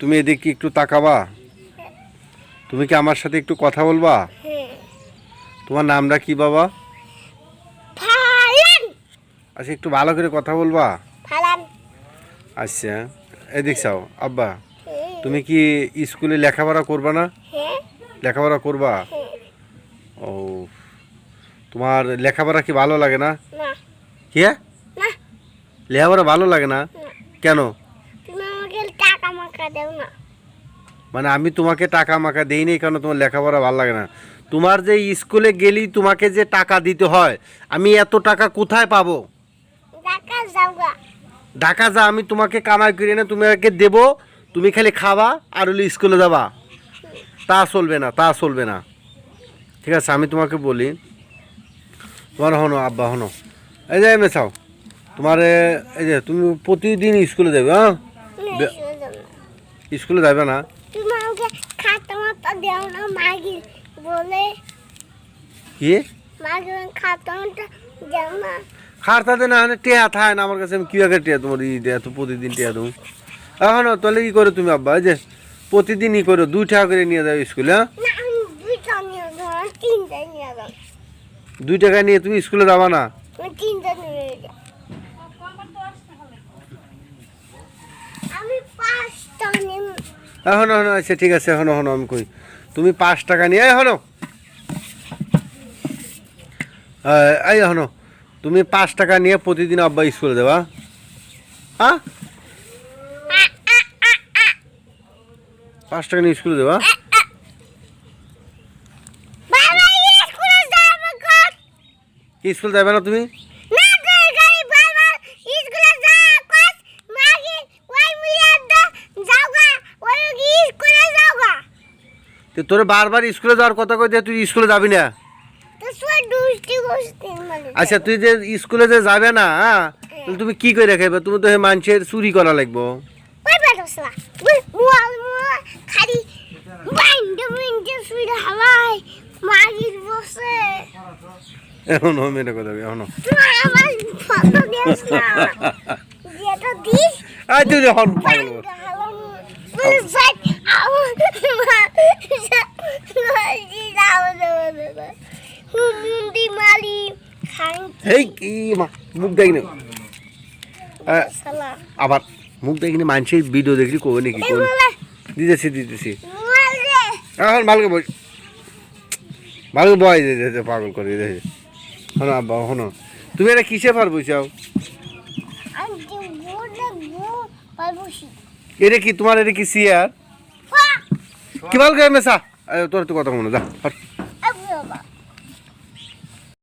তুমি এদিকে একটু তাকাবা? তুমি কি আমার সাথে একটু কথা বলবা? হ্যাঁ। তোমার নামটা কি বাবা? আচ্ছা একটু ভালো করে কথা বলবা। আচ্ছা এদিক চাও আব্বা হ্যাঁ। তুমি কি স্কুলে লেখাপড়া করবা না? হ্যাঁ। লেখাপড়া করবা? ও তোমার লেখাপড়া কি ভালো লাগে না? কি? লেখাপড়া ভালো লাগে না। কেন? টাকা দেও না। মানে আমি তোমাকে টাকা মাকা দেই নি কেন তোমার লেখাপড়া ভালো লাগে না? তোমার যে স্কুলে গেলি তোমাকে যে টাকা দিতে হয় আমি এত টাকা কোথায় পাবো? টাকা যাওগা ঢাকা যা আমি তোমাকে কামাই করে এনে তোমাকে দেব তুমি খালি খাবা আর হলে স্কুলে যাবা। তা চলবে না তা চলবে না। ঠিক আছে আমি তোমাকে বলি। তোমার হনো আব্বা হনো। এই যে মেছাও তোমার এই যে তুমি প্রতিদিন স্কুলে যাবে হ্যাঁ? স্কুলে যাবে না? তুমি আমাকে খাতা মাতা দেও না মাগি বলে। কি? মাগি খাতা মাতা দেও না। খারতাতে না থায় না আমার কাছে আমি কীভাবে টেয়া তোমার ই দেয়া তো প্রতিদিন টেয়া দেবো। এখনও তাহলে ই করে তুমি আব্বা যে প্রতিদিন ই করো দুই টাকা করে নিয়ে যাও স্কুলে হ্যাঁ? দুই টাকা নিয়ে তুমি স্কুলে যাবা না আমি তিনটা নিয়ে যাব আমি পাঁচটা নিয়ে এখন এখন আচ্ছা ঠিক আছে এখন এখন আমি কই। তুমি পাঁচ টাকা নিয়ে এখনও এই এখনও তুমি পাঁচ টাকা নিয়ে প্রতিদিন আব্বা স্কুলে দেবা হ্যাঁ পাঁচ টাকা নিয়ে স্কুলে দেবা কি স্কুল যাবে না তুমি না গাই গাই বাবা স্কুলে যা কত মাগি ওই মিয়া দা যাওগা ওই কি স্কুলে যাওগা তো তোর বারবার স্কুলে যাওয়ার কথা কই তুই স্কুলে যাবি না? মানে। আচ্ছা তুই যে স্কুলে যে যাবে না হ্যাঁ? তাহলে তুমি কি করে খাইবে? তুমি তো মানুষের চুরি করা লাগবো। এখন মেয়েটা কথা এখনও। আই তুই এখন পাগল কর। এই কি মা মুখ দেখি না আহ, আবার মুখ দেখি না মানুষের ভিডিও দেখলি কবে নাকি কবে। দিতেছি দিতেছি। এখন ভালো বস। ভালো বয় পাগল করে হনো আব্বা হনো তুমি এটা কিসে পারব চাও এটা কি তোমার এটা কি সিয়ার কি ভালো করে মেসা তোর তো কথা মনে যা।